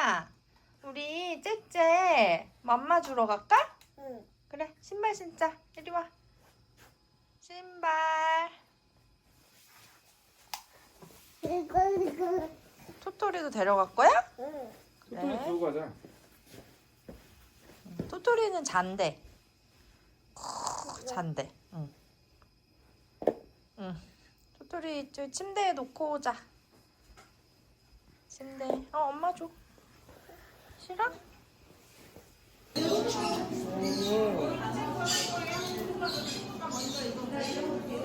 희미야, 우리 째째 맘마 주러 갈까? 응. 그래, 신발 신자. 이리 와. 신발. 이거 이거. 토토리도 데려갈 거야? 응. 그래. 토토리 두고 가자. 토토리는 잔대. 크, 잔대. 응. 응. 토토리 저 침대에 놓고 오자. 침대. 어, 엄마 줘. 싫어?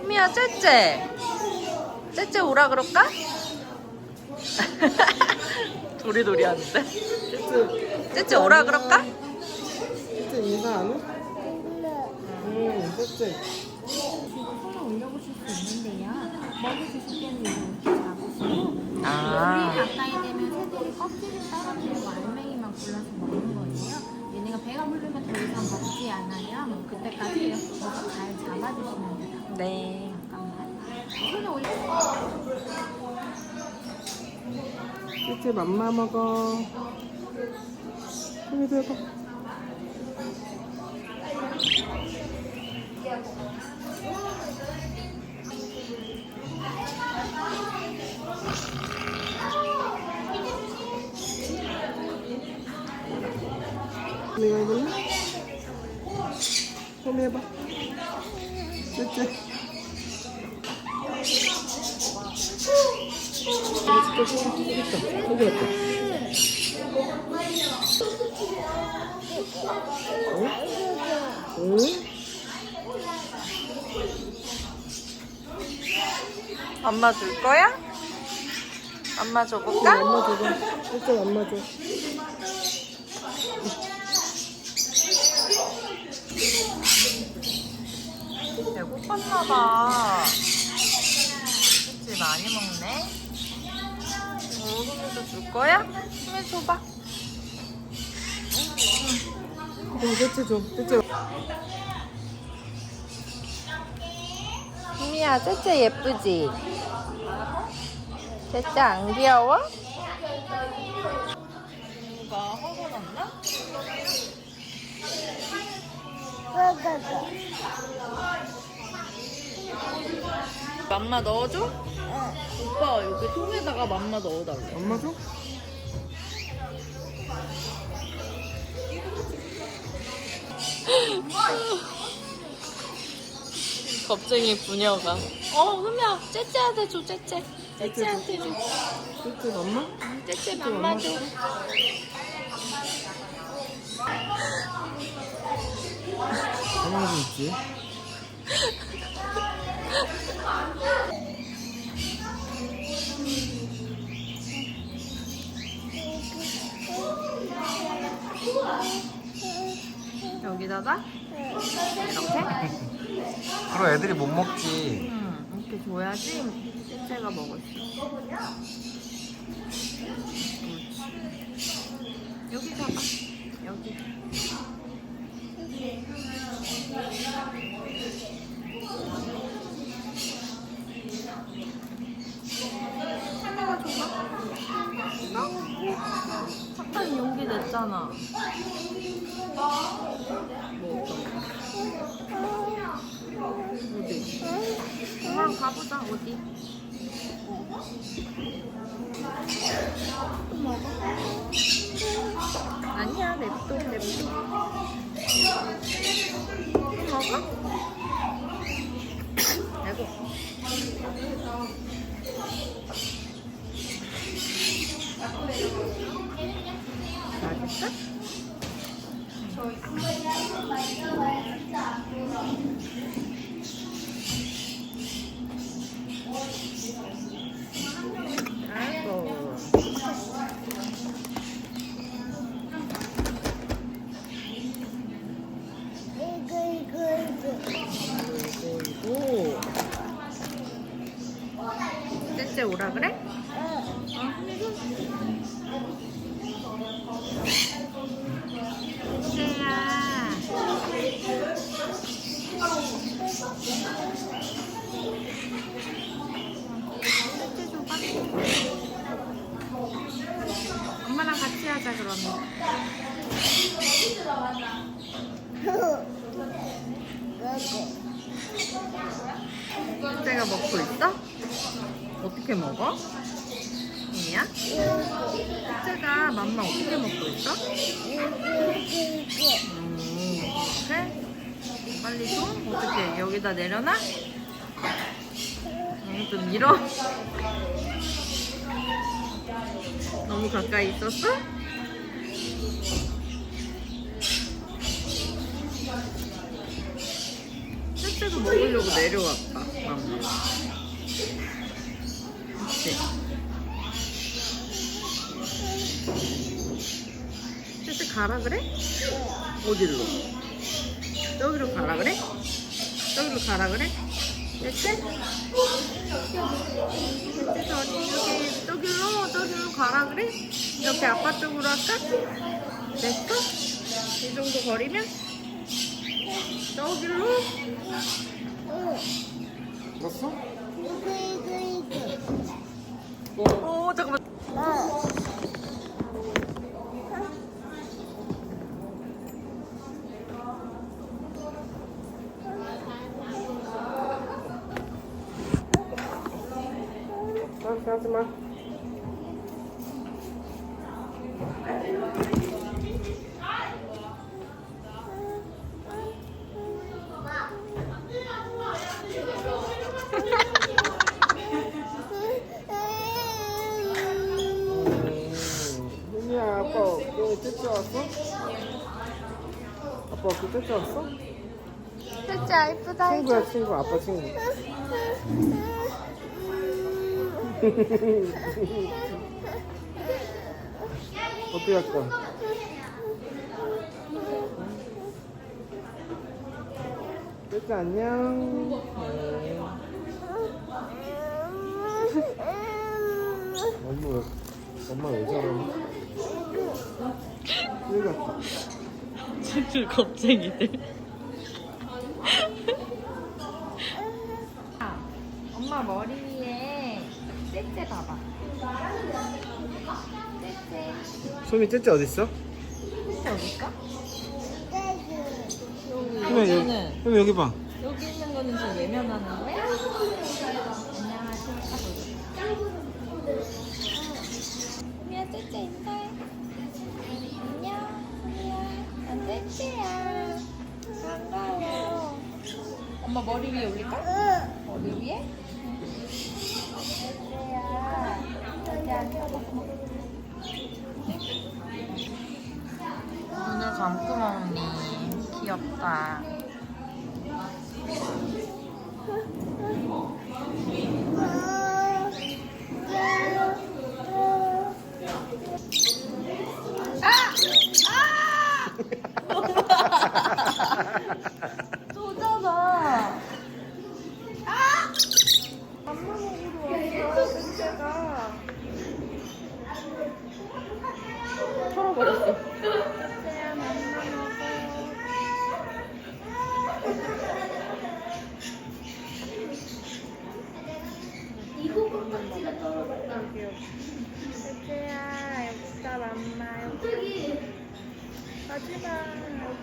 희미야, 째째. 째째 오라 그럴까? 도리도리 하는데. 째째 오라 그럴까? 셋째 인사 안 해? 응, 셋째. 손을 올려보실 수 있는데요. 머리 드실 때는 이렇게 잡으시고 아. 물이 가까이 되면 새들이 껍질을 알맹이만 골라서 먹는 거예요. 얘네가 배가 부르면 더 이상 먹지 않아요. 뭐 그때까지 잘 잡아주시면 돼요. 네. 잠깐만. 올려. 셋째 맘마 먹어. 형이도 해봐. 내가 해볼래? 홈 해봐. 이거 있다. 여기 왔다. 응? 엄마 줄 거야? 엄마 줘볼까? 엄마 줘봐. 일단 엄마 줘. 배고팠나봐. 그치, 많이 먹네. 어, 소미도 줄 거야? 소미 줘봐. 그럼 셋째 줘. 셋째. 희미야, 째째 예쁘지? 째째 안 귀여워? 누가 허거 넣나? 맘마 넣어줘? 오빠 여기 통에다가 맘마 넣어달래. 엄마 줘? 겁쟁이 부녀가. 어, 흠이야, 째째한테 줘, 째째. 째째한테 줘. 셋째 엄마? 응, 째째 맘마 줘. 가만히 있지. 여기다가 이렇게? 그럼 애들이 못 먹지. 응, 이렇게 줘야지 째째가 먹을 수 있어. 그렇지. 여기 잡아. 여기. 잠깐 용기 냈잖아. 어디? 그냥 가보자 어디? 아니야 냅둬 냅둬 또 먹어? 오라 그래? 째야 엄마랑 같이 하자 셋째가 먹고 있어? 어떻게 먹어? 이야? 셋째가 맘마 어떻게 먹고 있어? 음, 이렇게? 빨리 줘? 어떻게 여기다 내려놔? 음, 좀 밀어. 너무 가까이 있었어? 셋째도 먹으려고 내려왔다. 맘마. 가라 그래? 어디로? 저기로 가라 그래? 저기로 가라 그래? 셋째? 셋째 저기 저기 저기로 저기로 가라 그래? 이렇게 아빠 쪽으로 할까? 됐어? 이 정도 거리면? 저기로? 떴어? 오 잠깐만 알았어 하지 마. 현이야 아빠 여기 뜯어 왔어? 아빠 그 뜯어 왔어? 셋째 이쁘다 친구야 친구 아빠 친구 어떻게 할 거야? 뜯어 안녕 네. 엄마 엄마 왜 저러니? 여기 갔다 그 겁쟁이들 엄마 머리 위에 셋째 봐봐. 셋째. 소미 째째 어딨어? 셋째 어딜까? 소미 여기, 소미 여기 봐 여기 있는 거는 좀 예면하는 거야? 안녕하십니까. 소미야 셋째 인사해. 안녕. 소미야. 난 셋째야. 반가워. 엄마 머리 위에 올릴까? 머리 위에? 셋째야. 여기 앉아봐. 감고 먹니 귀엽다 쏘잖아. 아! 맘마 먹으러 왔어, 셋째가. 가지마,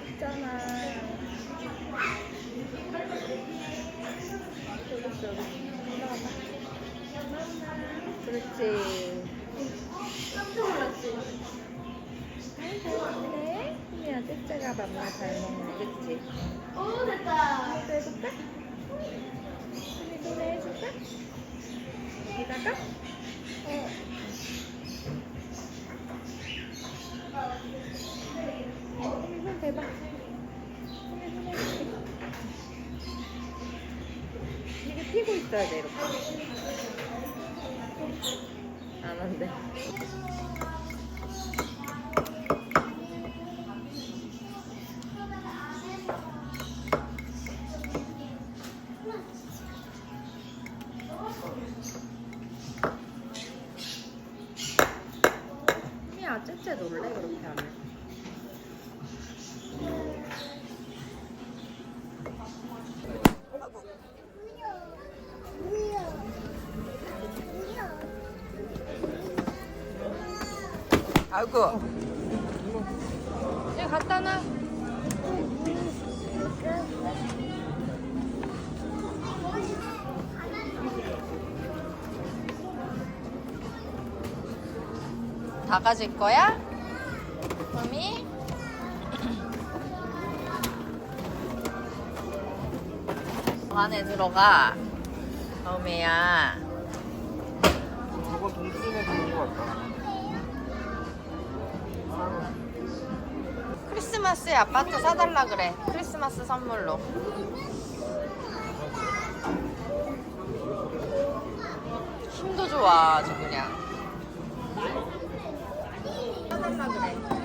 있잖아. 여기 여기. 그렇지. 아이, 잘 먹네. 희미야, 셋째가 맘마 잘 먹네, 그치? 오 됐다. 이거 해볼까? 노래 해줄까? 여기다가? 있어야 돼, 이렇게. 안 한대. 아이고 갖다 놔. 다 가질 거야? mommy? 안에 들어가. 어미야. 저건 동준이네 주는 거 같다. 크리스마스에 아빠한테 사달라 그래. 크리스마스 선물로. 힘도 좋아, 아주 그냥. 사달라 그래.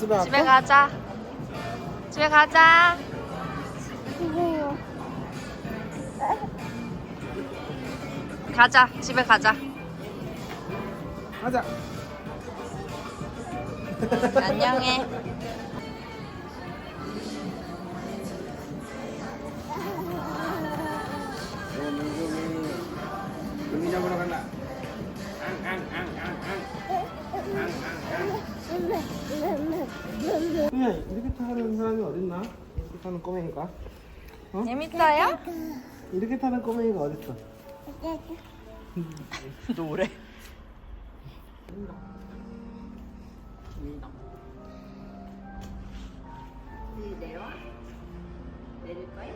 집에 갈까? 집에 가자. 집에 가자. 가자, 집에 가자. 가자. 안녕해. 이렇게 타는 사람이 어딨나? 이렇게 타는 꼬맹이가? 재밌어요? 이렇게 타는 꼬맹이가 어딨어? 노래. 내려와? 내릴 거야?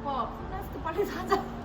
오빠 플라스틱 빨리 사자.